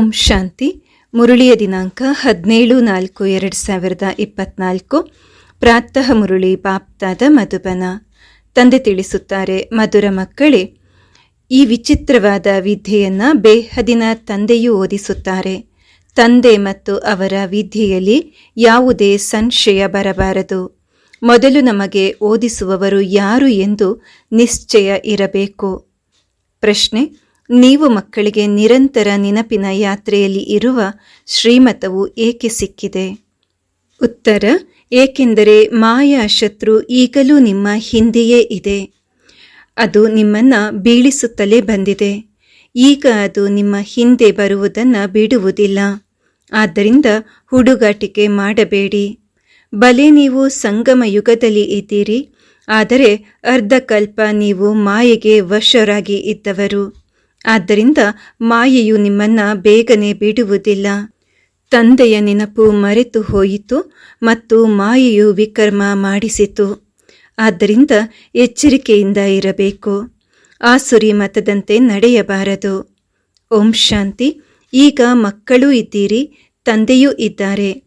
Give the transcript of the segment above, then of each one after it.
ಓಂ ಶಾಂತಿ. ಮುರುಳಿಯ ದಿನಾಂಕ ಹದಿನೇಳು ನಾಲ್ಕು ಎರಡು ಸಾವಿರದ ಇಪ್ಪತ್ನಾಲ್ಕು. ಪ್ರಾತಃ ಮುರುಳಿ ಬಾಪ್ತಾದ ಮಧುಬನ. ತಂದೆ ತಿಳಿಸುತ್ತಾರೆ, ಮಧುರ ಮಕ್ಕಳೇ, ಈ ವಿಚಿತ್ರವಾದ ವಿದ್ಯೆಯನ್ನು ಬೇಹದಿನ ತಂದೆಯೂ ಓದಿಸುತ್ತಾರೆ. ತಂದೆ ಮತ್ತು ಅವರ ವಿದ್ಯೆಯಲ್ಲಿ ಯಾವುದೇ ಸಂಶಯ ಬರಬಾರದು. ಮೊದಲು ನಮಗೆ ಓದಿಸುವವರು ಯಾರು ಎಂದು ನಿಶ್ಚಯ ಇರಬೇಕು. ಪ್ರಶ್ನೆ ನೀವು ಮಕ್ಕಳಿಗೆ ನಿರಂತರ ನೆನಪಿನ ಯಾತ್ರೆಯಲ್ಲಿ ಇರುವ ಶ್ರೀಮತವು ಏಕೆ ಸಿಕ್ಕಿದೆ? ಉತ್ತರ, ಏಕೆಂದರೆ ಮಾಯಾ ಶತ್ರು ಈಗಲೂ ನಿಮ್ಮ ಹಿಂದೆಯೇ ಇದೆ. ಅದು ನಿಮ್ಮನ್ನು ಬೀಳಿಸುತ್ತಲೇ ಬಂದಿದೆ. ಈಗ ಅದು ನಿಮ್ಮ ಹಿಂದೆ ಬರುವುದನ್ನು ಬಿಡುವುದಿಲ್ಲ. ಆದ್ದರಿಂದ ಹುಡುಗಾಟಿಕೆ ಮಾಡಬೇಡಿ. ಬಲೆ ನೀವು ಸಂಗಮ ಯುಗದಲ್ಲಿ ಇದ್ದೀರಿ, ಆದರೆ ಅರ್ಧಕಲ್ಪ ನೀವು ಮಾಯೆಗೆ ವಶರಾಗಿ ಇದ್ದವರು. ಆದ್ದರಿಂದ ಮಾಯೆಯು ನಿಮ್ಮನ್ನ ಬೇಗನೆ ಬಿಡುವುದಿಲ್ಲ. ತಂದೆಯ ನೆನಪು ಮರೆತು ಹೋಯಿತು ಮತ್ತು ಮಾಯೆಯು ವಿಕರ್ಮ ಮಾಡಿಸಿತು. ಆದ್ದರಿಂದ ಎಚ್ಚರಿಕೆಯಿಂದ ಇರಬೇಕು. ಆಸುರಿ ಮತದಂತೆ ನಡೆಯಬಾರದು. ಓಂ ಶಾಂತಿ. ಈಗ ಮಕ್ಕಳೂ ಇದ್ದೀರಿ, ತಂದೆಯೂ ಇದ್ದಾರೆ.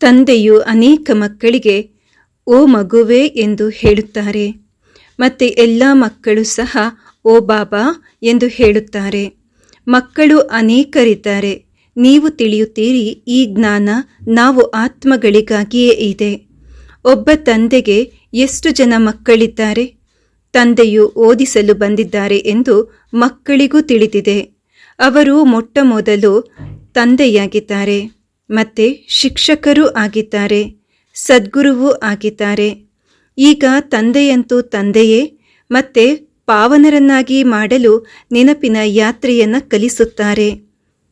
ತಂದೆಯು ಅನೇಕ ಮಕ್ಕಳಿಗೆ, ಓ ಮಗುವೇ ಎಂದು ಹೇಳುತ್ತಾರೆ. ಮತ್ತೆ ಎಲ್ಲ ಮಕ್ಕಳು ಸಹ ಓ ಬಾಬಾ ಎಂದು ಹೇಳುತ್ತಾರೆ. ಮಕ್ಕಳು ಅನೇಕರಿದ್ದಾರೆ. ನೀವು ತಿಳಿಯುತ್ತೀರಿ, ಈ ಜ್ಞಾನ ನಾವು ಆತ್ಮಗಳಿಗಾಗಿಯೇ ಇದೆ. ಒಬ್ಬ ತಂದೆಗೆ ಎಷ್ಟು ಜನ ಮಕ್ಕಳಿದ್ದಾರೆ? ತಂದೆಯು ಓದಿಸಲು ಬಂದಿದ್ದಾರೆ ಎಂದು ಮಕ್ಕಳಿಗೂ ತಿಳಿದಿದೆ. ಅವರು ಮೊಟ್ಟ ಮೊದಲು ತಂದೆಯಾಗಿದ್ದಾರೆ. ಮತ್ತೆ ಶಿಕ್ಷಕರೂ ಆಗಿದ್ದಾರೆ. ಸದ್ಗುರುವೂ ಆಗಿದ್ದಾರೆ. ಈಗ ತಂದೆಯಂತೂ ತಂದೆಯೇ, ಮತ್ತೆ ಪಾವನರನ್ನಾಗಿ ಮಾಡಲು ನೆನಪಿನ ಯಾತ್ರೆಯನ್ನ ಕಲಿಸುತ್ತಾರೆ.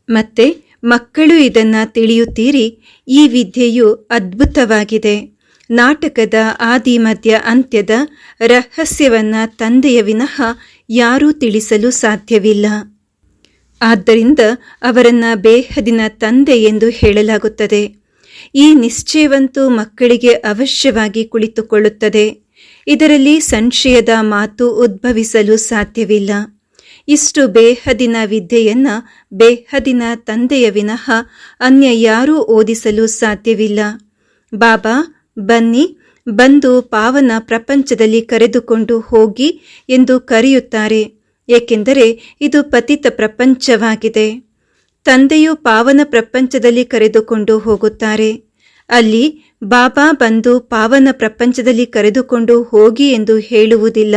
ಮತ್ತೆ ಮಕ್ಕಳು ಇದನ್ನ ತಿಳಿಯುತ್ತೀರಿ, ಈ ವಿದ್ಯೆಯು ಅದ್ಭುತವಾಗಿದೆ. ನಾಟಕದ ಆದಿ ಮಧ್ಯ ಅಂತ್ಯದ ರಹಸ್ಯವನ್ನ ತಂದೆಯ ವಿನಃ ಯಾರೂ ತಿಳಿಸಲು ಸಾಧ್ಯವಿಲ್ಲ. ಆದ್ದರಿಂದ ಅವರನ್ನ ಬೇಹದಿನ ತಂದೆ ಎಂದು ಹೇಳಲಾಗುತ್ತದೆ. ಈ ನಿಶ್ಚಯವಂತೂ ಮಕ್ಕಳಿಗೆ ಅವಶ್ಯವಾಗಿ ಕುಳಿತುಕೊಳ್ಳುತ್ತದೆ. ಇದರಲ್ಲಿ ಸಂಶಯದ ಮಾತು ಉದ್ಭವಿಸಲು ಸಾಧ್ಯವಿಲ್ಲ. ಇಷ್ಟು ಬೇಹದಿನ ವಿದ್ಯೆಯನ್ನು ಬೇಹದಿನ ತಂದೆಯ ವಿನಃ ಅನ್ಯ ಯಾರೂ ಓದಿಸಲು ಸಾಧ್ಯವಿಲ್ಲ. ಬಾಬಾ, ಬನ್ನಿ, ಬಂದು ಪಾವನ ಪ್ರಪಂಚದಲ್ಲಿ ಕರೆದುಕೊಂಡು ಹೋಗಿ ಎಂದು ಕರೆಯುತ್ತಾರೆ. ಏಕೆಂದರೆ ಇದು ಪತಿತ ಪ್ರಪಂಚವಾಗಿದೆ. ತಂದೆಯು ಪಾವನ ಪ್ರಪಂಚದಲ್ಲಿ ಕರೆದುಕೊಂಡು ಹೋಗುತ್ತಾರೆ. ಅಲ್ಲಿ ಬಾಬಾ ಬಂದು ಪಾವನ ಪ್ರಪಂಚದಲ್ಲಿ ಕರೆದುಕೊಂಡು ಹೋಗಿ ಎಂದು ಹೇಳುವುದಿಲ್ಲ.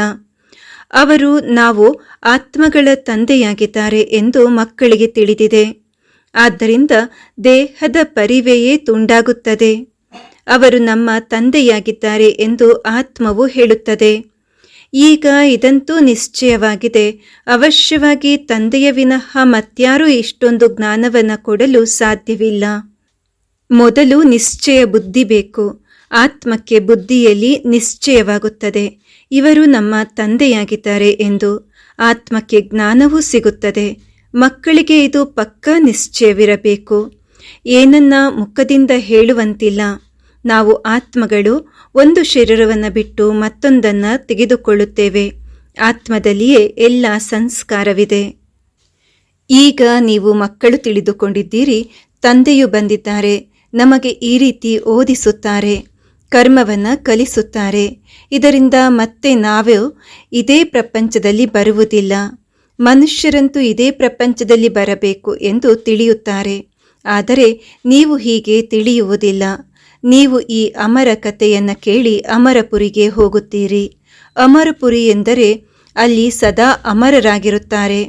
ಅವರು, ನಾವು ಆತ್ಮಗಳ ತಂದೆಯಾಗಿದ್ದಾರೆ ಎಂದು ಮಕ್ಕಳಿಗೆ ತಿಳಿದಿದೆ. ಆದ್ದರಿಂದ ದೇಹದ ಪರಿವೆಯೇ ತುಂಡಾಗುತ್ತದೆ. ಅವರು ನಮ್ಮ ತಂದೆಯಾಗಿದ್ದಾರೆ ಎಂದು ಆತ್ಮವು ಹೇಳುತ್ತದೆ. ಈಗ ಇದಂತೂ ನಿಶ್ಚಯವಾಗಿದೆ. ಅವಶ್ಯವಾಗಿ ತಂದೆಯ ವಿನಃ ಮತ್ಯಾರೂ ಇಷ್ಟೊಂದು ಜ್ಞಾನವನ್ನು ಕೊಡಲು ಸಾಧ್ಯವಿಲ್ಲ. ಮೊದಲು ನಿಶ್ಚಯ ಬುದ್ಧಿ ಬೇಕು. ಆತ್ಮಕ್ಕೆ ಬುದ್ಧಿಯಲ್ಲಿ ನಿಶ್ಚಯವಾಗುತ್ತದೆ. ಇವರು ನಮ್ಮ ತಂದೆಯಾಗಿದ್ದಾರೆ ಎಂದು ಆತ್ಮಕ್ಕೆ ಜ್ಞಾನವೂ ಸಿಗುತ್ತದೆ. ಮಕ್ಕಳಿಗೆ ಇದು ಪಕ್ಕಾ ನಿಶ್ಚಯವಿರಬೇಕು. ಏನನ್ನ ಮುಖದಿಂದ ಹೇಳುವಂತಿಲ್ಲ. ನಾವು ಆತ್ಮಗಳು ಒಂದು ಶರೀರವನ್ನು ಬಿಟ್ಟು ಮತ್ತೊಂದನ್ನು ತೆಗೆದುಕೊಳ್ಳುತ್ತೇವೆ. ಆತ್ಮದಲ್ಲಿಯೇ ಎಲ್ಲ ಸಂಸ್ಕಾರವಿದೆ. ಈಗ ನೀವು ಮಕ್ಕಳು ತಿಳಿದುಕೊಂಡಿದ್ದೀರಿ, ತಂದೆಯು ಬಂದಿದ್ದಾರೆ. ನಮಗೆ ಈ ರೀತಿ ಓದಿಸುತ್ತಾರೆ, ಕರ್ಮವನ್ನ ಕಲಿಸುತ್ತಾರೆ. ಇದರಿಂದ ಮತ್ತೆ ನಾವು ಇದೇ ಪ್ರಪಂಚದಲ್ಲಿ ಬರುವುದಿಲ್ಲ. ಮನುಷ್ಯರಂತೂ ಇದೇ ಪ್ರಪಂಚದಲ್ಲಿ ಬರಬೇಕು ಎಂದು ತಿಳಿಯುತ್ತಾರೆ. ಆದರೆ ನೀವು ಹೀಗೆ ತಿಳಿಯುವುದಿಲ್ಲ. ನೀವು ಈ ಅಮರ ಕಥೆಯನ್ನು ಕೇಳಿ ಅಮರಪುರಿಗೆ ಹೋಗುತ್ತೀರಿ. ಅಮರಪುರಿ ಎಂದರೆ ಅಲ್ಲಿ ಸದಾ ಅಮರರಾಗಿರುತ್ತಾರೆ.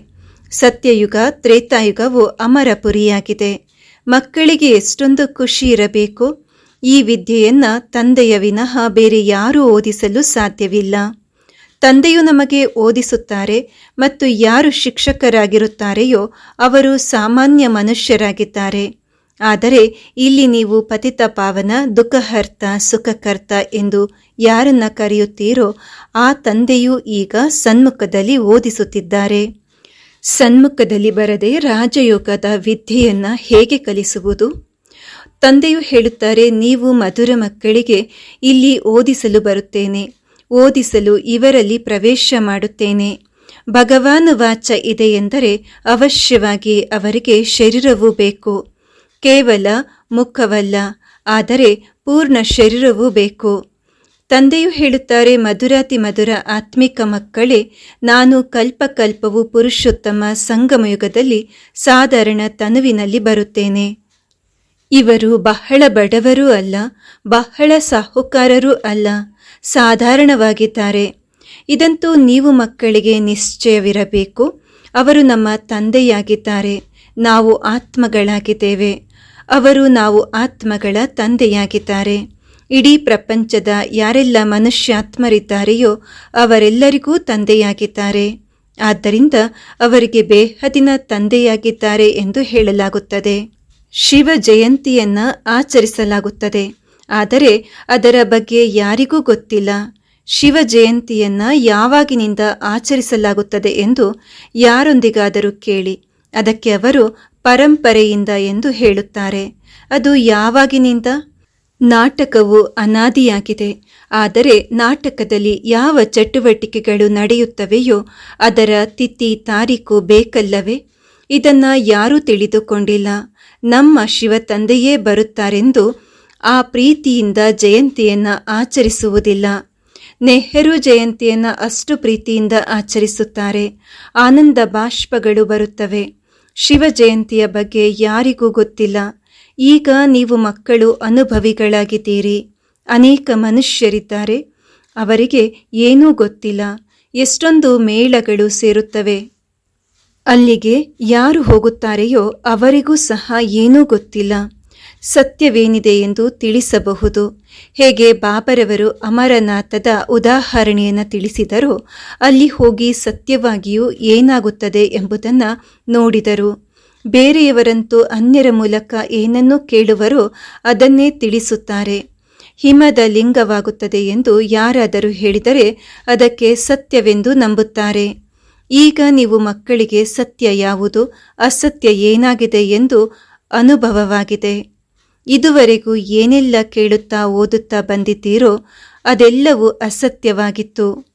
ಸತ್ಯಯುಗ, ತ್ರೇತಾಯುಗವು ಅಮರಪುರಿಯಾಗಿದೆ. ಮಕ್ಕಳಿಗೆ ಎಷ್ಟೊಂದು ಖುಷಿ ಇರಬೇಕು? ಈ ವಿದ್ಯೆಯನ್ನ ತಂದೆಯ ವಿನಃ ಬೇರೆ ಯಾರೂ ಓದಿಸಲು ಸಾಧ್ಯವಿಲ್ಲ. ತಂದೆಯು ನಮಗೆ ಓದಿಸುತ್ತಾರೆ ಮತ್ತು ಯಾರು ಶಿಕ್ಷಕರಾಗಿರುತ್ತಾರೆಯೋ ಅವರು ಸಾಮಾನ್ಯ ಮನುಷ್ಯರಾಗಿದ್ದಾರೆ. ಆದರೆ ಇಲ್ಲಿ ನೀವು ಪತಿತ ಪಾವನ, ದುಃಖಹರ್ತ, ಸುಖಕರ್ತ ಎಂದು ಯಾರನ್ನ ಕರೆಯುತ್ತೀರೋ ಆ ತಂದೆಯು ಈಗ ಸನ್ಮುಖದಲ್ಲಿ ಓದಿಸುತ್ತಿದ್ದಾರೆ. ಸನ್ಮುಖದಲ್ಲಿ ಬರದೆ ರಾಜಯೋಗದ ವಿದ್ಯೆಯನ್ನು ಹೇಗೆ ಕಲಿಸುವುದು? ತಂದೆಯು ಹೇಳುತ್ತಾರೆ, ನೀವು ಮಧುರ ಮಕ್ಕಳಿಗೆ ಇಲ್ಲಿ ಓದಿಸಲು ಬರುತ್ತೇನೆ. ಓದಿಸಲು ಇವರಲ್ಲಿ ಪ್ರವೇಶ ಮಾಡುತ್ತೇನೆ. ಭಗವಾನ್ ವಾಚ ಇದೆ ಎಂದರೆ ಅವಶ್ಯವಾಗಿ ಅವರಿಗೆ ಶರೀರವೂ ಬೇಕು. ಕೇವಲ ಮುಖವಲ್ಲ, ಆದರೆ ಪೂರ್ಣ ಶರೀರವೂ ಬೇಕು. ತಂದೆಯು ಹೇಳುತ್ತಾರೆ, ಮಧುರಾತಿ ಮಧುರ ಆತ್ಮಿಕ ಮಕ್ಕಳೇ, ನಾನು ಕಲ್ಪಕಲ್ಪವು ಪುರುಷೋತ್ತಮ ಸಂಗಮಯುಗದಲ್ಲಿ ಸಾಧಾರಣ ತನುವಿನಲ್ಲಿ ಬರುತ್ತೇನೆ. ಇವರು ಬಹಳ ಬಡವರೂ ಅಲ್ಲ, ಬಹಳ ಸಾಹುಕಾರರೂ ಅಲ್ಲ, ಸಾಧಾರಣವಾಗಿದ್ದಾರೆ. ಇದಂತೂ ನೀವು ಮಕ್ಕಳಿಗೆ ನಿಶ್ಚಯವಿರಬೇಕು. ಅವರು ನಮ್ಮ ತಂದೆಯಾಗಿದ್ದಾರೆ, ನಾವು ಆತ್ಮಗಳಾಗಿದ್ದೇವೆ. ಅವರು ನಾವು ಆತ್ಮಗಳ ತಂದೆಯಾಗಿದ್ದಾರೆ. ಇಡೀ ಪ್ರಪಂಚದ ಯಾರೆಲ್ಲ ಮನುಷ್ಯಾತ್ಮರಿದ್ದಾರೆಯೋ ಅವರೆಲ್ಲರಿಗೂ ತಂದೆಯಾಗಿದ್ದಾರೆ. ಆದ್ದರಿಂದ ಅವರಿಗೆ ಬೇಹದಿನ ತಂದೆಯಾಗಿದ್ದಾರೆ ಎಂದು ಹೇಳಲಾಗುತ್ತದೆ. ಶಿವ ಜಯಂತಿಯನ್ನ ಆಚರಿಸಲಾಗುತ್ತದೆ. ಆದರೆ ಅದರ ಬಗ್ಗೆ ಯಾರಿಗೂ ಗೊತ್ತಿಲ್ಲ. ಶಿವ ಜಯಂತಿಯನ್ನ ಯಾವಾಗಿನಿಂದ ಆಚರಿಸಲಾಗುತ್ತದೆ ಎಂದು ಯಾರೊಂದಿಗಾದರೂ ಕೇಳಿ. ಅದಕ್ಕೆ ಅವರು ಪರಂಪರೆಯಿಂದ ಎಂದು ಹೇಳುತ್ತಾರೆ. ಅದು ಯಾವಾಗಿನಿಂದ? ನಾಟಕವು ಅನಾದಿಯಾಗಿದೆ. ಆದರೆ ನಾಟಕದಲ್ಲಿ ಯಾವ ಚಟುವಟಿಕೆಗಳು ನಡೆಯುತ್ತವೆಯೋ ಅದರ ತಿಥಿ ತಾರೀಕು ಬೇಕಲ್ಲವೇ? ಇದನ್ನ ಯಾರೂ ತಿಳಿದುಕೊಂಡಿಲ್ಲ. ನಮ್ಮ ಶಿವ ತಂದೆಯೇ ಬರುತ್ತಾರೆಂದು ಆ ಪ್ರೀತಿಯಿಂದ ಜಯಂತಿಯನ್ನು ಆಚರಿಸುವುದಿಲ್ಲ. ನೆಹರು ಜಯಂತಿಯನ್ನು ಅಷ್ಟು ಪ್ರೀತಿಯಿಂದ ಆಚರಿಸುತ್ತಾರೆ. ಆನಂದ ಬಾಷ್ಪಗಳು ಬರುತ್ತವೆ. ಶಿವ ಜಯಂತಿಯ ಬಗ್ಗೆ ಯಾರಿಗೂ ಗೊತ್ತಿಲ್ಲ. ಈಗ ನೀವು ಮಕ್ಕಳು ಅನುಭವಿಗಳಾಗಿದ್ದೀರಿ. ಅನೇಕ ಮನುಷ್ಯರಿದ್ದಾರೆ. ಅವರಿಗೆ ಏನೂ ಗೊತ್ತಿಲ್ಲ. ಎಷ್ಟೊಂದು ಮೇಳಗಳು ಸೇರುತ್ತವೆ. ಅಲ್ಲಿಗೆ ಯಾರು ಹೋಗುತ್ತಾರೆಯೋ ಅವರಿಗೂ ಸಹ ಏನೂ ಗೊತ್ತಿಲ್ಲ. ಸತ್ಯವೇನಿದೆ ಎಂದು ತಿಳಿಸಬಹುದು. ಹೇಗೆ ಬಾಬರವರು ಅಮರನಾಥದ ಉದಾಹರಣೆಯನ್ನು ತಿಳಿಸಿದರೂ, ಅಲ್ಲಿ ಹೋಗಿ ಸತ್ಯವಾಗಿಯೂ ಏನಾಗುತ್ತದೆ ಎಂಬುದನ್ನು ನೋಡಿದರು. ಬೇರೆಯವರಂತೂ ಅನ್ಯರ ಮೂಲಕ ಏನನ್ನು ಕೇಳುವರೋ ಅದನ್ನೇ ತಿಳಿಸುತ್ತಾರೆ. ಹಿಮದ ಲಿಂಗವಾಗುತ್ತದೆ ಎಂದು ಯಾರಾದರೂ ಹೇಳಿದರೆ ಅದಕ್ಕೆ ಸತ್ಯವೆಂದು ನಂಬುತ್ತಾರೆ. ಈಗ ನೀವು ಮಕ್ಕಳಿಗೆ ಸತ್ಯ ಯಾವುದು, ಅಸತ್ಯ ಏನಾಗಿದೆ ಎಂದು ಅನುಭವವಾಗಿದೆ. ಇದುವರೆಗೂ ಏನೆಲ್ಲ ಕೇಳುತ್ತಾ ಓದುತ್ತಾ ಬಂದಿದ್ದೀರೋ ಅದೆಲ್ಲವೂ ಅಸತ್ಯವಾಗಿತ್ತು.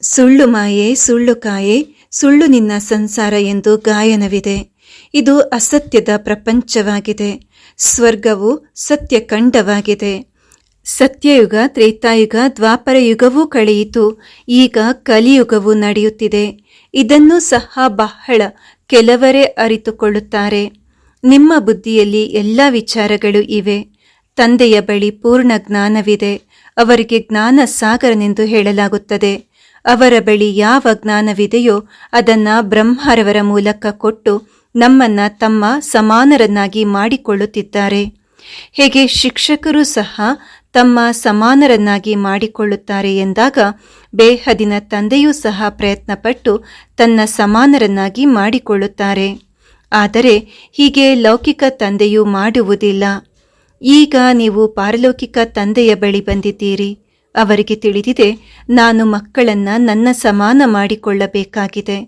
ಸುಳ್ಳು ಮಾಯೆ, ಸುಳ್ಳು ಕಾಯೆ, ಸುಳ್ಳು ನಿನ್ನ ಸಂಸಾರ ಎಂದು ಗಾಯನವಿದೆ. ಇದು ಅಸತ್ಯದ ಪ್ರಪಂಚವಾಗಿದೆ. ಸ್ವರ್ಗವು ಸತ್ಯಕಂಡವಾಗಿದೆ ಸತ್ಯಯುಗ, ತ್ರೇತಾಯುಗ ದ್ವಾಪರ ಯುಗವೂ ಕಳೆಯಿತು. ಈಗ ಕಲಿಯುಗವು ನಡೆಯುತ್ತಿದೆ. ಇದನ್ನು ಸಹ ಬಹಳ ಕೆಲವರೇ ಅರಿತುಕೊಳ್ಳುತ್ತಾರೆ. ನಿಮ್ಮ ಬುದ್ಧಿಯಲ್ಲಿ ಎಲ್ಲ ವಿಚಾರಗಳು ಇವೆ. ತಂದೆಯ ಬಳಿ ಪೂರ್ಣ ಜ್ಞಾನವಿದೆ. ಅವರಿಗೆ ಜ್ಞಾನ ಸಾಗರನೆಂದು ಹೇಳಲಾಗುತ್ತದೆ. ಅವರ ಬಳಿ ಯಾವ ಜ್ಞಾನವಿದೆಯೋ ಅದನ್ನು ಬ್ರಹ್ಮರವರ ಮೂಲಕ ಕೊಟ್ಟು ನಮ್ಮನ್ನ ತಮ್ಮ ಸಮಾನರನ್ನಾಗಿ ಮಾಡಿಕೊಳ್ಳುತ್ತಿದ್ದಾರೆ. ಹೇಗೆ ಶಿಕ್ಷಕರು ಸಹ ತಮ್ಮ ಸಮಾನರನ್ನಾಗಿ ಮಾಡಿಕೊಳ್ಳುತ್ತಾರೆ ಎಂದಾಗ ಬೇಹದಿನ ತಂದೆಯೂ ಸಹ ಪ್ರಯತ್ನಪಟ್ಟು ತನ್ನ ಸಮಾನರನ್ನಾಗಿ ಮಾಡಿಕೊಳ್ಳುತ್ತಾರೆ. ಆದರೆ ಹೀಗೆ ಲೌಕಿಕ ತಂದೆಯು ಮಾಡುವುದಿಲ್ಲ. ಈಗ ನೀವು ಪಾರಲೌಕಿಕ ತಂದೆಯ ಬಳಿ ಬಂದಿದ್ದೀರಿ. ಅವರಿಗೆ ತಿಳಿದಿದೆ, ನಾನು ಮಕ್ಕಳನ್ನ ನನ್ನ ಸಮಾನ ಮಾಡಿಕೊಳ್ಳಬೇಕಾಗಿದೆ.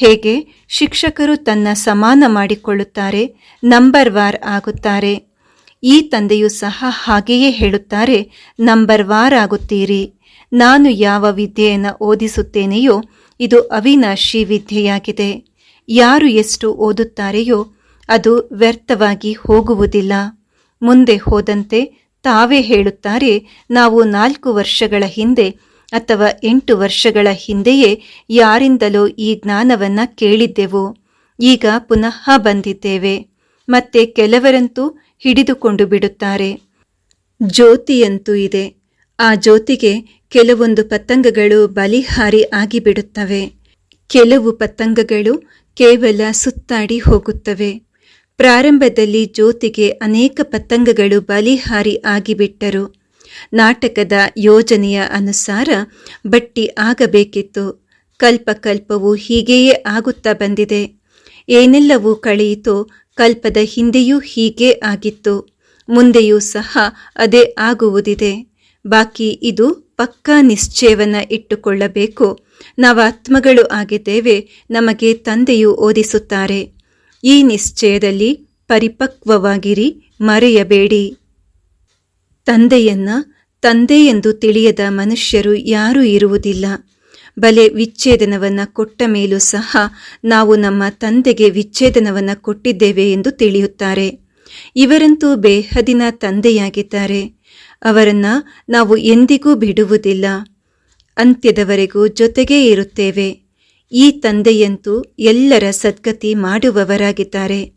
ಹೇಗೆ ಶಿಕ್ಷಕರು ತನ್ನ ಸಮಾನ ಮಾಡಿಕೊಳ್ಳುತ್ತಾರೆ ನಂಬರ್ ವಾರ್ ಆಗುತ್ತಾರೆ. ಈ ತಂದೆಯು ಸಹ ಹಾಗೆಯೇ ಹೇಳುತ್ತಾರೆ, ನಂಬರ್ ವಾರ್ ಆಗುತ್ತೀರಿ. ನಾನು ಯಾವ ವಿದ್ಯೆಯನ್ನು ಓದಿಸುತ್ತೇನೆಯೋ ಇದು ಅವಿನಾಶಿ ವಿದ್ಯೆಯಾಗಿದೆ. ಯಾರು ಎಷ್ಟು ಓದುತ್ತಾರೆಯೋ ಅದು ವ್ಯರ್ಥವಾಗಿ ಹೋಗುವುದಿಲ್ಲ. ಮುಂದೆ ಹೋದಂತೆ ತಾವೇ ಹೇಳುತ್ತಾರೆ, ನಾವು ನಾಲ್ಕು ವರ್ಷಗಳ ಹಿಂದೆ ಅಥವಾ ಎಂಟು ವರ್ಷಗಳ ಹಿಂದೆಯೇ ಯಾರಿಂದಲೋ ಈ ಜ್ಞಾನವನ್ನ ಕೇಳಿದ್ದೆವು. ಈಗ ಪುನಃ ಬಂದಿದ್ದೇವೆ. ಮತ್ತೆ ಕೆಲವರಂತೂ ಹಿಡಿದುಕೊಂಡು ಬಿಡುತ್ತಾರೆ. ಜ್ಯೋತಿಯಂತೂ ಇದೆ. ಆ ಜ್ಯೋತಿಗೆ ಕೆಲವೊಂದು ಪತಂಗಗಳು ಬಲಿಹಾರಿ ಆಗಿಬಿಡುತ್ತವೆ. ಕೆಲವು ಪತಂಗಗಳು ಕೇವಲ ಸುತ್ತಾಡಿ ಹೋಗುತ್ತವೆ. ಪ್ರಾರಂಭದಲ್ಲಿ ಜ್ಯೋತಿಗೆ ಅನೇಕ ಪತಂಗಗಳು ಬಲಿಹಾರಿ ಆಗಿಬಿಟ್ಟರು. ನಾಟಕದ ಯೋಜನೆಯ ಅನುಸಾರ ಬಟ್ಟಿ ಆಗಬೇಕಿತ್ತು. ಕಲ್ಪಕಲ್ಪವು ಹೀಗೆಯೇ ಆಗುತ್ತಾ ಬಂದಿದೆ. ಏನೆಲ್ಲವೂ ಕಳೆಯಿತು, ಕಲ್ಪದ ಹಿಂದೆಯೂ ಹೀಗೆ ಆಗಿತ್ತು. ಮುಂದೆಯೂ ಸಹ ಅದೇ ಆಗುವುದಿದೆ. ಬಾಕಿ ಇದು ಪಕ್ಕಾ ನಿಶ್ಚಯವನ್ನ ಇಟ್ಟುಕೊಳ್ಳಬೇಕು. ನಾವಾತ್ಮಗಳು ಆಗಿದ್ದೇವೆ, ನಮಗೆ ತಂದೆಯು ಓದಿಸುತ್ತಾರೆ. ಈ ನಿಶ್ಚಯದಲ್ಲಿ ಪರಿಪಕ್ವವಾಗಿರಿ, ಮರೆಯಬೇಡಿ. ತಂದೆಯನ್ನ ತಂದೆ ಎಂದು ತಿಳಿಯದ ಮನುಷ್ಯರು ಯಾರೂ ಇರುವುದಿಲ್ಲ. ಬಲೆ ವಿಚ್ಛೇದನವನ್ನು ಕೊಟ್ಟ ಮೇಲೂ ಸಹ ನಾವು ನಮ್ಮ ತಂದೆಗೆ ವಿಚ್ಛೇದನವನ್ನು ಕೊಟ್ಟಿದ್ದೇವೆ ಎಂದು ತಿಳಿಯುತ್ತಾರೆ. ಇವರಂತೂ ಬೇಹದಿನ ತಂದೆಯಾಗಿದ್ದಾರೆ. ಅವರನ್ನ ನಾವು ಎಂದಿಗೂ ಬಿಡುವುದಿಲ್ಲ. ಅಂತ್ಯದವರೆಗೂ ಜೊತೆಗೇ ಇರುತ್ತೇವೆ. ಈ ತಂದೆಯಂತೂ ಎಲ್ಲರ ಸದ್ಗತಿ ಮಾಡುವವರಾಗಿದ್ದಾರೆ.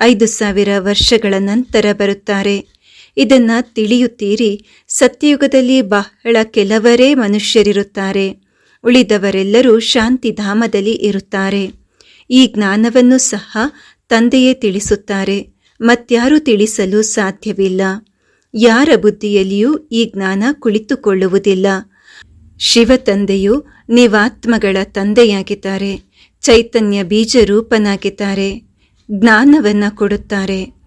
ಐದು ಸಾವಿರ ವರ್ಷಗಳ ನಂತರ ಬರುತ್ತಾರೆ. ಇದನ್ನ ತಿಳಿಯುತ್ತೀರಿ. ಸತ್ಯಯುಗದಲ್ಲಿ ಬಹಳ ಕೆಲವರೇ ಮನುಷ್ಯರಿರುತ್ತಾರೆ. ಉಳಿದವರೆಲ್ಲರೂ ಶಾಂತಿಧಾಮದಲ್ಲಿ ಇರುತ್ತಾರೆ. ಈ ಜ್ಞಾನವನ್ನು ಸಹ ತಂದೆಯೇ ತಿಳಿಸುತ್ತಾರೆ. ಮತ್ಯಾರೂ ತಿಳಿಸಲು ಸಾಧ್ಯವಿಲ್ಲ. ಯಾರ ಬುದ್ಧಿಯಲ್ಲಿಯೂ ಈ ಜ್ಞಾನ ಕುಳಿತುಕೊಳ್ಳುವುದಿಲ್ಲ. ಶಿವ ತಂದೆಯು ನೀವಾತ್ಮಗಳ ತಂದೆಯಾಗಿದ್ದಾರೆ. ಚೈತನ್ಯ ಬೀಜ ರೂಪನಾಗಿದ್ದಾರೆ ಜ್ಞಾನವನ್ನ ಕೊಡುತ್ತಾರೆ.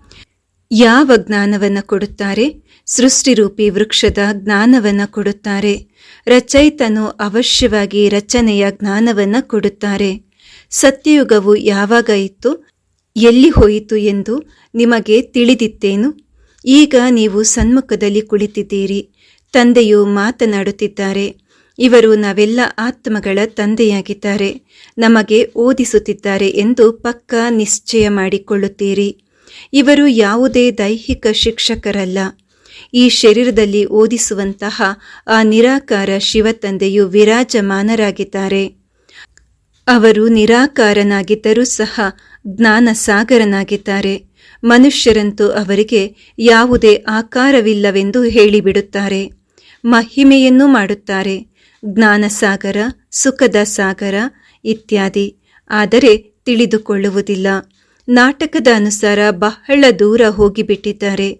ಯಾವ ಜ್ಞಾನವನ್ನ ಕೊಡುತ್ತಾರೆ? ಸೃಷ್ಟಿರೂಪಿ ವೃಕ್ಷದ ಜ್ಞಾನವನ್ನ ಕೊಡುತ್ತಾರೆ. ರಚಯಿತನು ಅವಶ್ಯವಾಗಿ ರಚನೆಯ ಜ್ಞಾನವನ್ನ ಕೊಡುತ್ತಾರೆ. ಸತ್ಯಯುಗವು ಯಾವಾಗ ಇತ್ತು? ಎಲ್ಲಿ ಹೋಯಿತು ಎಂದು ನಿಮಗೆ ತಿಳಿದಿತ್ತೇನು? ಈಗ ನೀವು ಸನ್ಮುಖದಲ್ಲಿ ಕುಳಿತಿದ್ದೀರಿ. ತಂದೆಯು ಮಾತನಾಡುತ್ತಿದ್ದಾರೆ. ಇವರು ನಾವೆಲ್ಲ ಆತ್ಮಗಳ ತಂದೆಯಾಗಿದ್ದಾರೆ. ನಮಗೆ ಓದಿಸುತ್ತಿದ್ದಾರೆ ಎಂದು ಪಕ್ಕಾ ನಿಶ್ಚಯ ಮಾಡಿಕೊಳ್ಳುತ್ತೀರಿ. ಇವರು ಯಾವುದೇ ದೈಹಿಕ ಶಿಕ್ಷಕರಲ್ಲ. ಈ ಶರೀರದಲ್ಲಿ ಓದಿಸುವಂತಹ ಆ ನಿರಾಕಾರ ಶಿವತಂದೆಯು ವಿರಾಜಮಾನರಾಗಿದ್ದಾರೆ. ಅವರು ನಿರಾಕಾರನಾಗಿದ್ದರೂ ಸಹ ಜ್ಞಾನ ಸಾಗರನಾಗಿದ್ದಾರೆ ಮನುಷ್ಯರಂತೂ ಅವರಿಗೆ ಯಾವುದೇ ಆಕಾರವಿಲ್ಲವೆಂದು ಹೇಳಿಬಿಡುತ್ತಾರೆ. ಮಹಿಮೆಯನ್ನು ಮಾಡುತ್ತಾರೆ. ಜ್ಞಾನಸಾಗರ, ಸುಖದ ಸಾಗರ ಇತ್ಯಾದಿ. ಆದರೆ ತಿಳಿದುಕೊಳ್ಳುವುದಿಲ್ಲ. ನಾಟಕದ ಅನುಸಾರ ಬಹಳ ದೂರ ಹೋಗಿಬಿಟ್ಟಿದ್ದಾರೆ.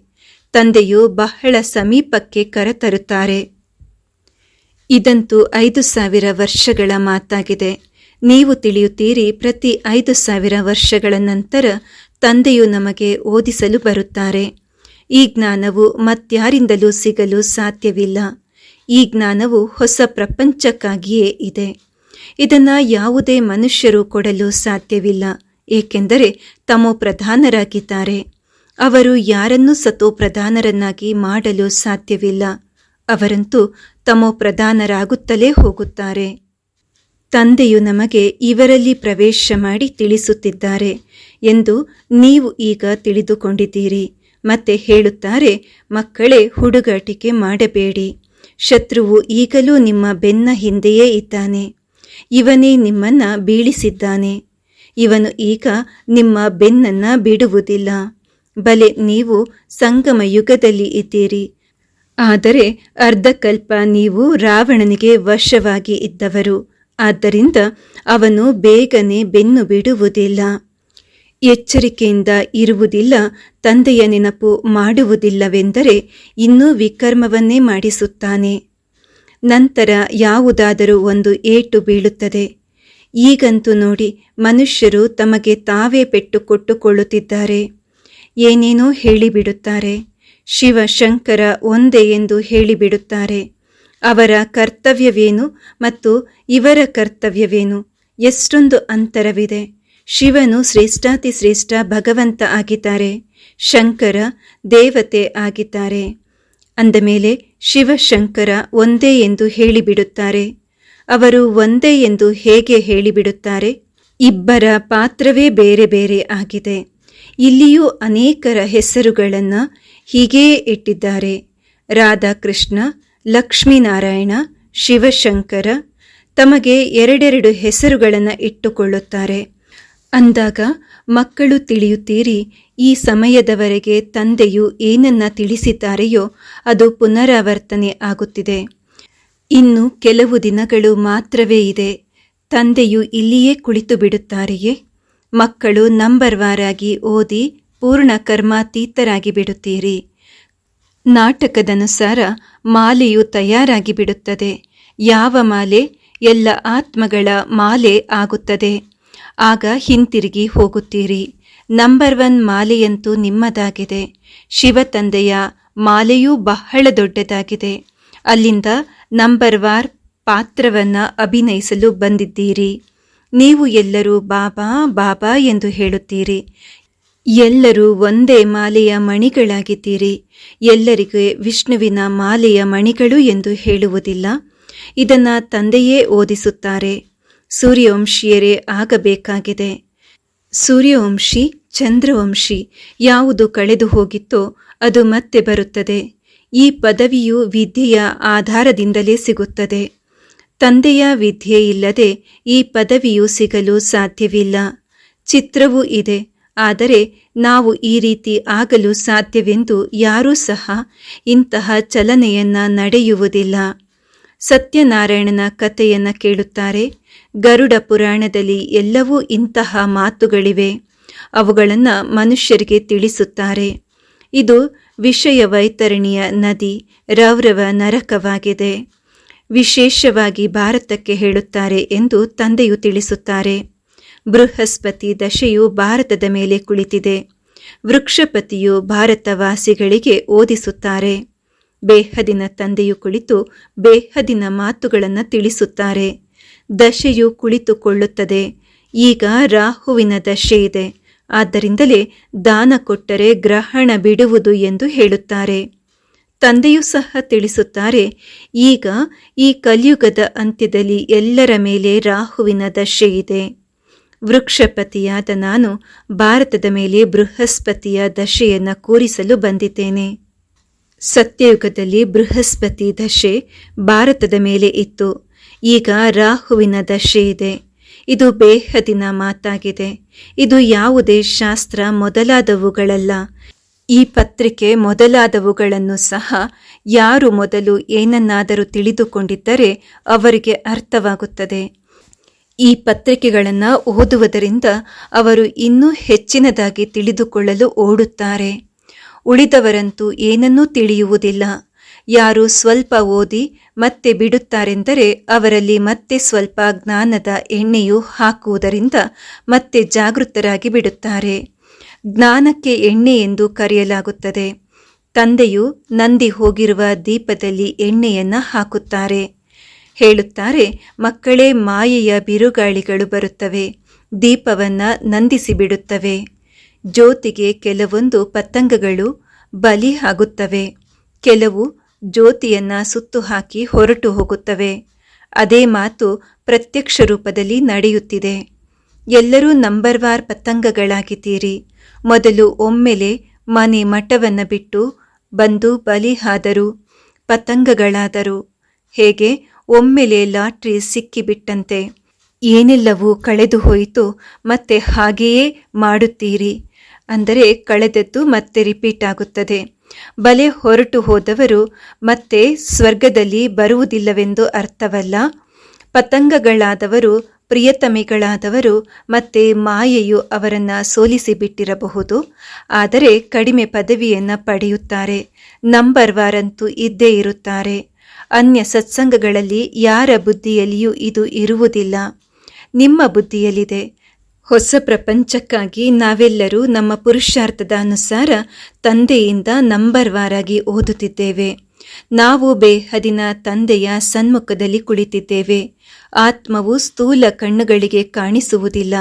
ತಂದೆಯು ಬಹಳ ಸಮೀಪಕ್ಕೆ ಕರೆತರುತ್ತಾರೆ. ಇದಂತೂ ಐದು ಸಾವಿರ ವರ್ಷಗಳ ಮಾತಾಗಿದೆ. ನೀವು ತಿಳಿಯುತ್ತೀರಿ, ಪ್ರತಿ ಐದು ಸಾವಿರ ವರ್ಷಗಳ ನಂತರ ತಂದೆಯು ನಮಗೆ ಓದಿಸಲು ಬರುತ್ತಾರೆ. ಈ ಜ್ಞಾನವು ಮತ್ಯಾರಿಂದಲೂ ಸಿಗಲು ಸಾಧ್ಯವಿಲ್ಲ. ಈ ಜ್ಞಾನವು ಹೊಸ ಪ್ರಪಂಚಕ್ಕಾಗಿಯೇ ಇದೆ. ಇದನ್ನು ಯಾವುದೇ ಮನುಷ್ಯರು ಕೊಡಲು ಸಾಧ್ಯವಿಲ್ಲ. ಏಕೆಂದರೆ ತಮೋ ಪ್ರಧಾನರಾಗಿದ್ದಾರೆ. ಅವರು ಯಾರನ್ನೂ ಸತೋ ಪ್ರಧಾನರನ್ನಾಗಿ ಮಾಡಲು ಸಾಧ್ಯವಿಲ್ಲ. ಅವರಂತೂ ತಮೋ ಪ್ರಧಾನರಾಗುತ್ತಲೇ ಹೋಗುತ್ತಾರೆ. ತಂದೆಯು ನಮಗೆ ಇವರಲ್ಲಿ ಪ್ರವೇಶ ಮಾಡಿ ತಿಳಿಸುತ್ತಿದ್ದಾರೆ ಎಂದು ನೀವು ಈಗ ತಿಳಿದುಕೊಂಡಿದ್ದೀರಿ. ಮತ್ತೆ ಹೇಳುತ್ತಾರೆ, ಮಕ್ಕಳೇ, ಹುಡುಗಾಟಿಕೆ ಮಾಡಬೇಡಿ. ಶತ್ರುವು ಈಗಲೂ ನಿಮ್ಮ ಬೆನ್ನ ಹಿಂದೆಯೇ ಇದ್ದಾನೆ. ಇವನೇ ನಿಮ್ಮನ್ನ ಬೀಳಿಸಿದ್ದಾನೆ. ಇವನು ಈಗ ನಿಮ್ಮ ಬೆನ್ನನ್ನ ಬಿಡುವುದಿಲ್ಲ. ಬಲೆ ನೀವು ಸಂಗಮ ಯುಗದಲ್ಲಿ ಇದ್ದೀರಿ. ಆದರೆ ಅರ್ಧಕಲ್ಪ ನೀವು ರಾವಣನಿಗೆ ವಶವಾಗಿ ಇದ್ದವರು. ಆದ್ದರಿಂದ ಅವನು ಬೇಗನೆ ಬೆನ್ನು ಬಿಡುವುದಿಲ್ಲ. ಎಚ್ಚರಿಕೆಯಿಂದ ಇರುವುದಿಲ್ಲ, ತಂದೆಯ ನೆನಪು ಮಾಡುವುದಿಲ್ಲವೆಂದರೆ ಇನ್ನೂ ವಿಕರ್ಮವನ್ನೇ ಮಾಡಿಸುತ್ತಾನೆ. ನಂತರ ಯಾವುದಾದರೂ ಒಂದು ಏಟು ಬೀಳುತ್ತದೆ. ಈಗಂತೂ ನೋಡಿ ಮನುಷ್ಯರು ತಮಗೆ ತಾವೇ ಪೆಟ್ಟು ಕೊಟ್ಟುಕೊಳ್ಳುತ್ತಿದ್ದಾರೆ. ಏನೇನೋ ಹೇಳಿಬಿಡುತ್ತಾರೆ. ಶಿವ ಶಂಕರ ಒಂದೇ ಎಂದು ಹೇಳಿಬಿಡುತ್ತಾರೆ. ಅವರ ಕರ್ತವ್ಯವೇನು ಮತ್ತು ಇವರ ಕರ್ತವ್ಯವೇನು? ಎಷ್ಟೊಂದು ಅಂತರವಿದೆ. ಶಿವನು ಶ್ರೇಷ್ಠಾತಿ ಶ್ರೇಷ್ಠ ಭಗವಂತ ಆಗಿದ್ದಾರೆ. ಶಂಕರ ದೇವತೆ ಆಗಿದ್ದಾರೆ. ಅಂದಮೇಲೆ ಶಿವಶಂಕರ ಒಂದೇ ಎಂದು ಹೇಳಿಬಿಡುತ್ತಾರೆ. ಅವರು ಒಂದೇ ಎಂದು ಹೇಗೆ ಹೇಳಿಬಿಡುತ್ತಾರೆ? ಇಬ್ಬರ ಪಾತ್ರವೇ ಬೇರೆ ಬೇರೆ ಆಗಿದೆ. ಇಲ್ಲಿಯೂ ಅನೇಕರ ಹೆಸರುಗಳನ್ನು ಹೀಗೇ ಇಟ್ಟಿದ್ದಾರೆ. ರಾಧಾಕೃಷ್ಣ, ಲಕ್ಷ್ಮೀನಾರಾಯಣ, ಶಿವಶಂಕರ ತಮಗೆ ಎರಡೆರಡು ಹೆಸರುಗಳನ್ನು ಇಟ್ಟುಕೊಳ್ಳುತ್ತಾರೆ. ಅಂದಾಗ, ಮಕ್ಕಳು ತಿಳಿಯುತ್ತೀರಿ, ಈ ಸಮಯದವರೆಗೆ ತಂದೆಯು ಏನನ್ನ ತಿಳಿಸಿದ್ದಾರೆಯೋ ಅದು ಪುನರಾವರ್ತನೆ ಆಗುತ್ತಿದೆ. ಇನ್ನು ಕೆಲವು ದಿನಗಳು ಮಾತ್ರವೇ ಇದೆ. ತಂದೆಯು ಇಲ್ಲಿಯೇ ಕುಳಿತು ಬಿಡುತ್ತಾರೆಯೇ? ಮಕ್ಕಳು ನಂಬರ್ವಾರಾಗಿ ಓದಿ ಪೂರ್ಣ ಕರ್ಮಾತೀತರಾಗಿ ಬಿಡುತ್ತೀರಿ. ನಾಟಕದನುಸಾರ ಮಾಲೆಯು ತಯಾರಾಗಿ ಬಿಡುತ್ತದೆ. ಯಾವ ಮಾಲೆ? ಎಲ್ಲ ಆತ್ಮಗಳ ಮಾಲೆ ಆಗುತ್ತದೆ. ಆಗ ಹಿಂತಿರುಗಿ ಹೋಗುತ್ತೀರಿ. ನಂಬರ್ ಒನ್ ಮಾಲೆಯಂತೂ ನಿಮ್ಮದಾಗಿದೆ. ಶಿವತಂದೆಯ ಮಾಲೆಯೂ ಬಹಳ ದೊಡ್ಡದಾಗಿದೆ. ಅಲ್ಲಿಂದ ನಂಬರ್ ವಾರ್ ಪಾತ್ರವನ್ನ ಅಭಿನಯಿಸಲು ಬಂದಿದ್ದೀರಿ. ನೀವು ಎಲ್ಲರೂ ಬಾಬಾ ಬಾಬಾ ಎಂದು ಹೇಳುತ್ತೀರಿ. ಎಲ್ಲರೂ ಒಂದೇ ಮಾಲೆಯ ಮಣಿಗಳಾಗಿದ್ದೀರಿ. ಎಲ್ಲರಿಗೆ ವಿಷ್ಣುವಿನ ಮಾಲೆಯ ಮಣಿಗಳು ಎಂದು ಹೇಳುವುದಿಲ್ಲ. ಇದನ್ನು ತಂದೆಯೇ ಓದಿಸುತ್ತಾರೆ. ಸೂರ್ಯವಂಶಿಯರೇ ಆಗಬೇಕಾಗಿದೆ. ಸೂರ್ಯವಂಶಿ, ಚಂದ್ರವಂಶಿ, ಯಾವುದು ಕಳೆದು ಹೋಗಿತ್ತೋ ಅದು ಮತ್ತೆ ಬರುತ್ತದೆ. ಈ ಪದವಿಯು ವಿದ್ಯೆಯ ಆಧಾರದಿಂದಲೇ ಸಿಗುತ್ತದೆ. ತಂದೆಯ ವಿದ್ಯೆ ಇಲ್ಲದೆ ಈ ಪದವಿಯು ಸಿಗಲು ಸಾಧ್ಯವಿಲ್ಲ. ಚಿತ್ರವೂ ಇದೆ. ಆದರೆ ನಾವು ಈ ರೀತಿ ಆಗಲು ಸಾಧ್ಯವೆಂದು ಯಾರೂ ಸಹ ಇಂತಹ ಚಲನೆಯನ್ನ ನಡೆಯುವುದಿಲ್ಲ. ಸತ್ಯನಾರಾಯಣನ ಕಥೆಯನ್ನು ಕೇಳುತ್ತಾರೆ. ಗರುಡ ಪುರಾಣದಲ್ಲಿ ಎಲ್ಲವೂ ಇಂತಹ ಮಾತುಗಳಿವೆ. ಅವುಗಳನ್ನು ಮನುಷ್ಯರಿಗೆ ತಿಳಿಸುತ್ತಾರೆ. ಇದು ವಿಷಯ ವೈತರಣಿಯ ನದಿ ರೌರವ ನರಕವಾಗಿದೆ. ವಿಶೇಷವಾಗಿ ಭಾರತಕ್ಕೆ ಹೇಳುತ್ತಾರೆ ಎಂದು ತಂದೆಯು ತಿಳಿಸುತ್ತಾರೆ. ಬೃಹಸ್ಪತಿ ದಶೆಯು ಭಾರತದ ಮೇಲೆ ಕುಳಿತಿದೆ. ವೃಕ್ಷಪತಿಯು ಭಾರತವಾಸಿಗಳಿಗೆ ಓದಿಸುತ್ತಾರೆ. ಬೇಹದಿನ ತಂದೆಯು ಕುಳಿತು ಬೇಹದಿನ ಮಾತುಗಳನ್ನು ತಿಳಿಸುತ್ತಾರೆ. ದಶೆಯು ಕುಳಿತುಕೊಳ್ಳುತ್ತದೆ. ಈಗ ರಾಹುವಿನ ದಶೆ ಇದೆ. ಆದ್ದರಿಂದಲೇ ದಾನ ಕೊಟ್ಟರೆ ಗ್ರಹಣ ಬಿಡುವುದು ಎಂದು ಹೇಳುತ್ತಾರೆ. ತಂದೆಯೂ ಸಹ ತಿಳಿಸುತ್ತಾರೆ, ಈಗ ಈ ಕಲಿಯುಗದ ಅಂತ್ಯದಲ್ಲಿ ಎಲ್ಲರ ಮೇಲೆ ರಾಹುವಿನ ದಶೆ ಇದೆ. ವೃಕ್ಷಪತಿಯಾದ ನಾನು ಭಾರತದ ಮೇಲೆ ಬೃಹಸ್ಪತಿಯ ದಶೆಯನ್ನು ಕೂರಿಸಲು ಬಂದಿದ್ದೇನೆ. ಸತ್ಯಯುಗದಲ್ಲಿ ಬೃಹಸ್ಪತಿ ದಶೆ ಭಾರತದ ಮೇಲೆ ಇತ್ತು, ಈಗ ರಾಹುವಿನ ದಶೆ ಇದೆ. ಇದು ಬೇಹದಿನ ಮಾತಾಗಿದೆ. ಇದು ಯಾವುದೇ ಶಾಸ್ತ್ರ ಮೊದಲಾದವುಗಳಲ್ಲ. ಈ ಪತ್ರಿಕೆ ಮೊದಲಾದವುಗಳನ್ನು ಸಹ ಯಾರು ಮೊದಲು ಏನನ್ನಾದರೂ ತಿಳಿದುಕೊಂಡಿದ್ದರೆ ಅವರಿಗೆ ಅರ್ಥವಾಗುತ್ತದೆ. ಈ ಪತ್ರಿಕೆಗಳನ್ನು ಓದುವುದರಿಂದ ಅವರು ಇನ್ನೂ ಹೆಚ್ಚಿನದಾಗಿ ತಿಳಿದುಕೊಳ್ಳಲು ಓಡುತ್ತಾರೆ. ಉಳಿದವರಂತೂ ಏನನ್ನೂ ತಿಳಿಯುವುದಿಲ್ಲ. ಯಾರು ಸ್ವಲ್ಪ ಓದಿ ಮತ್ತೆ ಬಿಡುತ್ತಾರೆಂದರೆ ಅವರಲ್ಲಿ ಮತ್ತೆ ಸ್ವಲ್ಪ ಜ್ಞಾನದ ಎಣ್ಣೆಯು ಹಾಕುವುದರಿಂದ ಮತ್ತೆ ಜಾಗೃತರಾಗಿ ಬಿಡುತ್ತಾರೆ. ಜ್ಞಾನಕ್ಕೆ ಎಣ್ಣೆ ಎಂದು ಕರೆಯಲಾಗುತ್ತದೆ. ತಂದೆಯು ನಂದಿ ಹೋಗಿರುವ ದೀಪದಲ್ಲಿ ಎಣ್ಣೆಯನ್ನು ಹಾಕುತ್ತಾರೆ. ಹೇಳುತ್ತಾರೆ, ಮಕ್ಕಳೇ, ಮಾಯೆಯ ಬಿರುಗಾಳಿಗಳು ಬರುತ್ತವೆ, ದೀಪವನ್ನ ನಂದಿಸಿ ಬಿಡುತ್ತವೆ. ಜ್ಯೋತಿಗೆ ಕೆಲವೊಂದು ಪತಂಗಗಳು ಬಲಿ ಆಗುತ್ತವೆ. ಕೆಲವು ಜ್ಯೋತಿಯನ್ನ ಸುತ್ತು ಹಾಕಿ ಹೊರಟು ಹೋಗುತ್ತವೆ. ಅದೇ ಮಾತು ಪ್ರತ್ಯಕ್ಷ ರೂಪದಲ್ಲಿ ನಡೆಯುತ್ತಿದೆ. ಎಲ್ಲರೂ ನಂಬರ್ ವಾರ್ ಪತಂಗಗಳಾಗಿದ್ದೀರಿ. ಮೊದಲು ಒಮ್ಮೆಲೆ ಮನೆ ಮಠವನ್ನು ಬಿಟ್ಟು ಬಂದು ಬಲಿ ಆದರು ಪತಂಗಗಳಾದರು. ಹೇಗೆ? ಒಮ್ಮೆಲೆ ಲಾಟ್ರಿ ಸಿಕ್ಕಿಬಿಟ್ಟಂತೆ. ಏನೆಲ್ಲವೂ ಕಳೆದು ಹೋಯಿತು, ಮತ್ತೆ ಹಾಗೆಯೇ ಮಾಡುತ್ತೀರಿ. ಅಂದರೆ ಕಳೆದದ್ದು ಮತ್ತೆ ರಿಪೀಟ್ ಆಗುತ್ತದೆ. ಬಲೆ ಹೊರಟು ಹೋದವರು ಮತ್ತೆ ಸ್ವರ್ಗದಲ್ಲಿ ಬರುವುದಿಲ್ಲವೆಂದು ಅರ್ಥವಲ್ಲ. ಪತಂಗಗಳಾದವರು, ಪ್ರಿಯತಮೆಗಳಾದವರು ಮತ್ತೆ ಮಾಯೆಯು ಅವರನ್ನು ಸೋಲಿಸಿ ಬಿಟ್ಟಿರಬಹುದು. ಆದರೆ ಕಡಿಮೆ ಪದವಿಯನ್ನು ಪಡೆಯುತ್ತಾರೆ. ನಂಬರ್ ವಾರಂತೂ ಇದ್ದೇ ಇರುತ್ತಾರೆ. ಅನ್ಯ ಸತ್ಸಂಗಗಳಲ್ಲಿ ಯಾರ ಬುದ್ಧಿಯಲ್ಲಿಯೂ ಇದು ಇರುವುದಿಲ್ಲ. ನಿಮ್ಮ ಬುದ್ಧಿಯಲ್ಲಿದೆ. ಹೊಸ ಪ್ರಪಂಚಕ್ಕಾಗಿ ನಾವೆಲ್ಲರೂ ನಮ್ಮ ಪುರುಷಾರ್ಥದ ಅನುಸಾರ ತಂದೆಯಿಂದ ನಂಬರ್ ವಾರಾಗಿ ಓದುತ್ತಿದ್ದೇವೆ. ನಾವು ಬೇಹದಿನ ತಂದೆಯ ಸನ್ಮುಖದಲ್ಲಿ ಕುಳಿತಿದ್ದೇವೆ. ಆತ್ಮವು ಸ್ಥೂಲ ಕಣ್ಣುಗಳಿಗೆ ಕಾಣಿಸುವುದಿಲ್ಲ.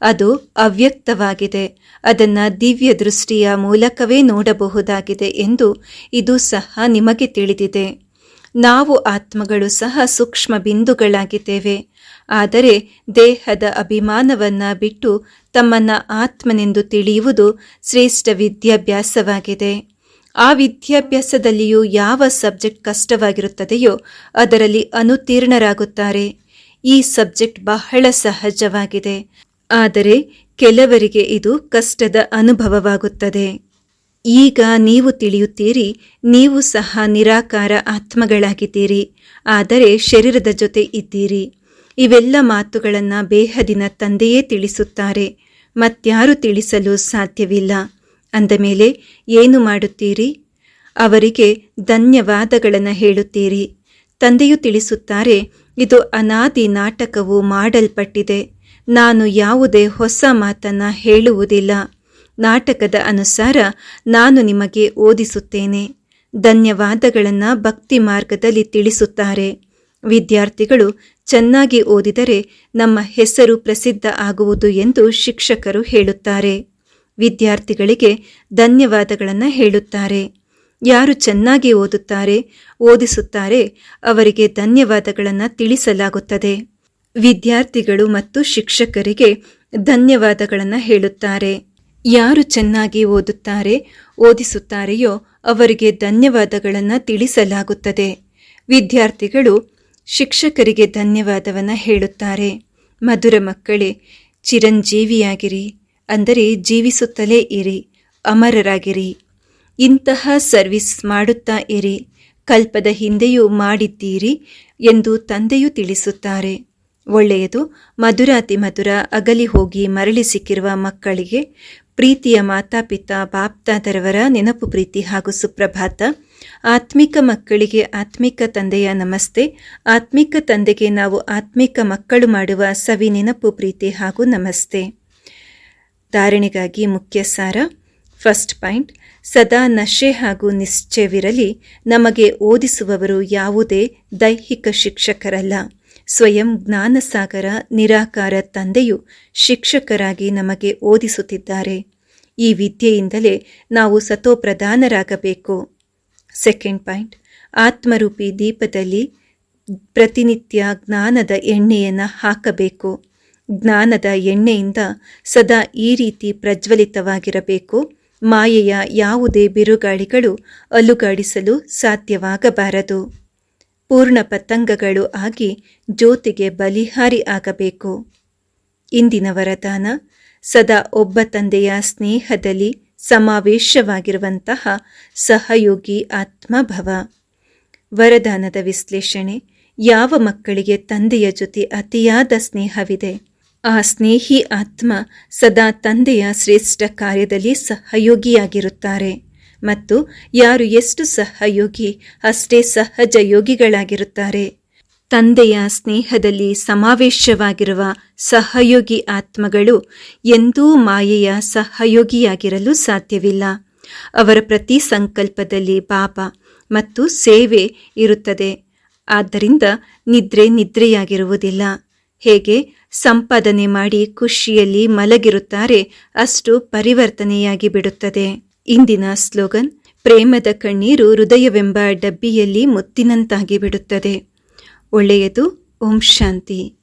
ಅದು ಅವ್ಯಕ್ತವಾಗಿದೆ. ಅದನ್ನ ದಿವ್ಯ ದೃಷ್ಟಿಯ ಮೂಲಕವೇ ನೋಡಬಹುದಾಗಿದೆ ಎಂದು ಇದು ಸಹ ನಿಮಗೆ ತಿಳಿದಿದೆ. ನಾವು ಆತ್ಮಗಳು ಸಹ ಸೂಕ್ಷ್ಮ ಬಿಂದುಗಳಾಗಿದ್ದೇವೆ. ಆದರೆ ದೇಹದ ಅಭಿಮಾನವನ್ನ ಬಿಟ್ಟು ತಮ್ಮನ್ನ ಆತ್ಮನೆಂದು ತಿಳಿಯುವುದು ಶ್ರೇಷ್ಠ ವಿದ್ಯಾಭ್ಯಾಸವಾಗಿದೆ. ಆ ವಿದ್ಯಾಭ್ಯಾಸದಲ್ಲಿಯೂ ಯಾವ ಸಬ್ಜೆಕ್ಟ್ ಕಷ್ಟವಾಗಿರುತ್ತದೆಯೋ ಅದರಲ್ಲಿ ಅನುತೀರ್ಣರಾಗುತ್ತಾರೆ ಈ ಸಬ್ಜೆಕ್ಟ್ ಬಹಳ ಸಹಜವಾಗಿದೆ. ಆದರೆ ಕೆಲವರಿಗೆ ಇದು ಕಷ್ಟದ ಅನುಭವವಾಗುತ್ತದೆ. ಈಗ ನೀವು ತಿಳಿಯುತ್ತೀರಿ, ನೀವು ಸಹ ನಿರಾಕಾರ ಆತ್ಮಗಳಾಗಿದ್ದೀರಿ. ಆದರೆ ಶರೀರದ ಜೊತೆ ಇದ್ದೀರಿ. ಇವೆಲ್ಲ ಮಾತುಗಳನ್ನು ಬೇಹದಿನ ತಂದೆಯೇ ತಿಳಿಸುತ್ತಾರೆ. ಮತ್ಯಾರು ತಿಳಿಸಲು ಸಾಧ್ಯವಿಲ್ಲ. ಅಂದ ಮೇಲೆ, ಏನು ಮಾಡುತ್ತೀರಿ? ಅವರಿಗೆ ಧನ್ಯವಾದಗಳನ್ನು ಹೇಳುತ್ತೀರಿ. ತಂದೆಯು ತಿಳಿಸುತ್ತಾರೆ, ಇದು ಅನಾದಿ ನಾಟಕವು ಮಾಡಲ್ಪಟ್ಟಿದೆ. ನಾನು ಯಾವುದೇ ಹೊಸ ಮಾತನ್ನು ಹೇಳುವುದಿಲ್ಲ. ನಾಟಕದ ಅನುಸಾರ ನಾನು ನಿಮಗೆ ಓದಿಸುತ್ತೇನೆ. ಧನ್ಯವಾದಗಳನ್ನು ಭಕ್ತಿ ಮಾರ್ಗದಲ್ಲಿ ತಿಳಿಸುತ್ತಾರೆ. ವಿದ್ಯಾರ್ಥಿಗಳು ಚೆನ್ನಾಗಿ ಓದಿದರೆ ನಮ್ಮ ಹೆಸರು ಪ್ರಸಿದ್ಧ ಆಗುವುದು ಎಂದು ಶಿಕ್ಷಕರು ಹೇಳುತ್ತಾರೆ. ವಿದ್ಯಾರ್ಥಿಗಳಿಗೆ ಧನ್ಯವಾದಗಳನ್ನು ಹೇಳುತ್ತಾರೆ. ಯಾರು ಚೆನ್ನಾಗಿ ಓದುತ್ತಾರೆ, ಓದಿಸುತ್ತಾರೆ, ಅವರಿಗೆ ಧನ್ಯವಾದಗಳನ್ನು ತಿಳಿಸಲಾಗುತ್ತದೆ. ವಿದ್ಯಾರ್ಥಿಗಳು ಮತ್ತು ಶಿಕ್ಷಕರಿಗೆ ಧನ್ಯವಾದಗಳನ್ನು ಹೇಳುತ್ತಾರೆ. ಯಾರು ಚೆನ್ನಾಗಿ ಓದುತ್ತಾರೆ, ಓದಿಸುತ್ತಾರೆಯೋ ಅವರಿಗೆ ಧನ್ಯವಾದಗಳನ್ನು ತಿಳಿಸಲಾಗುತ್ತದೆ. ವಿದ್ಯಾರ್ಥಿಗಳು ಶಿಕ್ಷಕರಿಗೆ ಧನ್ಯವಾದವನ್ನು ಹೇಳುತ್ತಾರೆ. ಮಧುರ ಮಕ್ಕಳೇ, ಚಿರಂಜೀವಿಯಾಗಿರಿ, ಅಂದರೆ ಜೀವಿಸುತ್ತಲೇ ಇರಿ, ಅಮರರಾಗಿರಿ. ಇಂತಹ ಸರ್ವಿಸ್ ಮಾಡುತ್ತಾ ಇರಿ, ಕಲ್ಪದ ಹಿಂದೆಯೂ ಮಾಡಿದ್ದೀರಿ ಎಂದು ತಂದೆಯು ತಿಳಿಸುತ್ತಾರೆ. ಒಳ್ಳೆಯದು, ಮಧುರಾತಿ ಮಧುರ ಅಗಲಿ ಹೋಗಿ ಮರಳಿ ಸಿಕ್ಕಿರುವ ಮಕ್ಕಳಿಗೆ, ಪ್ರೀತಿಯ ಮಾತಾಪಿತ, ಬಾಪ್ತಾದರವರ ನೆನಪು ಪ್ರೀತಿ ಹಾಗೂ ಸುಪ್ರಭಾತ. ಆತ್ಮಿಕ ಮಕ್ಕಳಿಗೆ ಆತ್ಮಿಕ ತಂದೆಯ ನಮಸ್ತೆ. ಆತ್ಮಿಕ ತಂದೆಗೆ ನಾವು ಆತ್ಮಿಕ ಮಕ್ಕಳು ಮಾಡುವ ಸವಿ ನೆನಪು, ಪ್ರೀತಿ ಹಾಗೂ ನಮಸ್ತೆ. ಧಾರಣೆಗಾಗಿ ಮುಖ್ಯ ಸಾರ. ಫಸ್ಟ್ ಪಾಯಿಂಟ್, ಸದಾ ನಶೆ ಹಾಗೂ ನಿಶ್ಚಯವಿರಲಿ. ನಮಗೆ ಓದಿಸುವವರು ಯಾವುದೇ ದೈಹಿಕ ಶಿಕ್ಷಕರಲ್ಲ. ಸ್ವಯಂ ಜ್ಞಾನಸಾಗರ, ನಿರಾಕಾರ ತಂದೆಯು ಶಿಕ್ಷಕರಾಗಿ ನಮಗೆ ಓದಿಸುತ್ತಿದ್ದಾರೆ. ಈ ವಿದ್ಯೆಯಿಂದಲೇ ನಾವು ಸತೋಪ್ರಧಾನರಾಗಬೇಕು. ಸೆಕೆಂಡ್ ಪಾಯಿಂಟ್ ಆತ್ಮರೂಪಿ ದೀಪದಲ್ಲಿ ಪ್ರತಿನಿತ್ಯ ಜ್ಞಾನದ ಎಣ್ಣೆಯನ್ನು ಹಾಕಬೇಕು. ಜ್ಞಾನದ ಎಣ್ಣೆಯಿಂದ ಸದಾ ಈ ರೀತಿ ಪ್ರಜ್ವಲಿತವಾಗಿರಬೇಕು. ಮಾಯೆಯ ಯಾವುದೇ ಬಿರುಗಾಳಿಗಳು ಅಲುಗಾಡಿಸಲು ಸಾಧ್ಯವಾಗಬಾರದು. ಪೂರ್ಣ ಪತಂಗಗಳು ಆಗಿ ಜ್ಯೋತಿಗೆ ಬಲಿಹಾರಿ ಆಗಬೇಕು. ಇಂದಿನ ವರದಾನ, ಸದಾ ಒಬ್ಬ ತಂದೆಯ ಸ್ನೇಹದಲ್ಲಿ ಸಮಾವೇಶವಾಗಿರುವಂತಹ ಸಹಯೋಗಿ ಆತ್ಮಭವ. ವರದಾನದ ವಿಶ್ಲೇಷಣೆ, ಯಾವ ಮಕ್ಕಳಿಗೆ ತಂದೆಯ ಜೊತೆ ಅತಿಯಾದ ಸ್ನೇಹವಿದೆ. ಆ ಸ್ನೇಹಿ ಆತ್ಮ ಸದಾ ತಂದೆಯ ಶ್ರೇಷ್ಠ ಕಾರ್ಯದಲ್ಲಿ ಸಹಯೋಗಿಯಾಗಿರುತ್ತಾರೆ. ಮತ್ತು ಯಾರು ಎಷ್ಟು ಸಹಯೋಗಿ, ಅಷ್ಟೇ ಸಹಜ ಯೋಗಿಗಳಾಗಿರುತ್ತಾರೆ. ತಂದೆಯ ಸ್ನೇಹದಲ್ಲಿ ಸಮಾವೇಶವಾಗಿರುವ ಸಹಯೋಗಿ ಆತ್ಮಗಳು ಎಂದೂ ಮಾಯೆಯ ಸಹಯೋಗಿಯಾಗಿರಲು ಸಾಧ್ಯವಿಲ್ಲ. ಅವರ ಪ್ರತಿ ಸಂಕಲ್ಪದಲ್ಲಿ ಪಾಪ ಮತ್ತು ಸೇವೆ ಇರುತ್ತದೆ. ಆದ್ದರಿಂದ ನಿದ್ರೆ ನಿದ್ರೆಯಾಗಿರುವುದಿಲ್ಲ. ಹೇಗೆ? ಸಂಪಾದನೆ ಮಾಡಿ ಖುಷಿಯಲ್ಲಿ ಮಲಗಿರುತ್ತಾರೆ ಅಷ್ಟು ಪರಿವರ್ತನೆಯಾಗಿ ಬಿಡುತ್ತದೆ. ಇಂದಿನ ಸ್ಲೋಗನ್, ಪ್ರೇಮದ ಕಣ್ಣೀರು ಹೃದಯವೆಂಬ ಡಬ್ಬಿಯಲ್ಲಿ ಮುತ್ತಿನಂತಾಗಿ ಬಿಡುತ್ತದೆ. ಒಳ್ಳೆಯದು. ಓಂ ಶಾಂತಿ.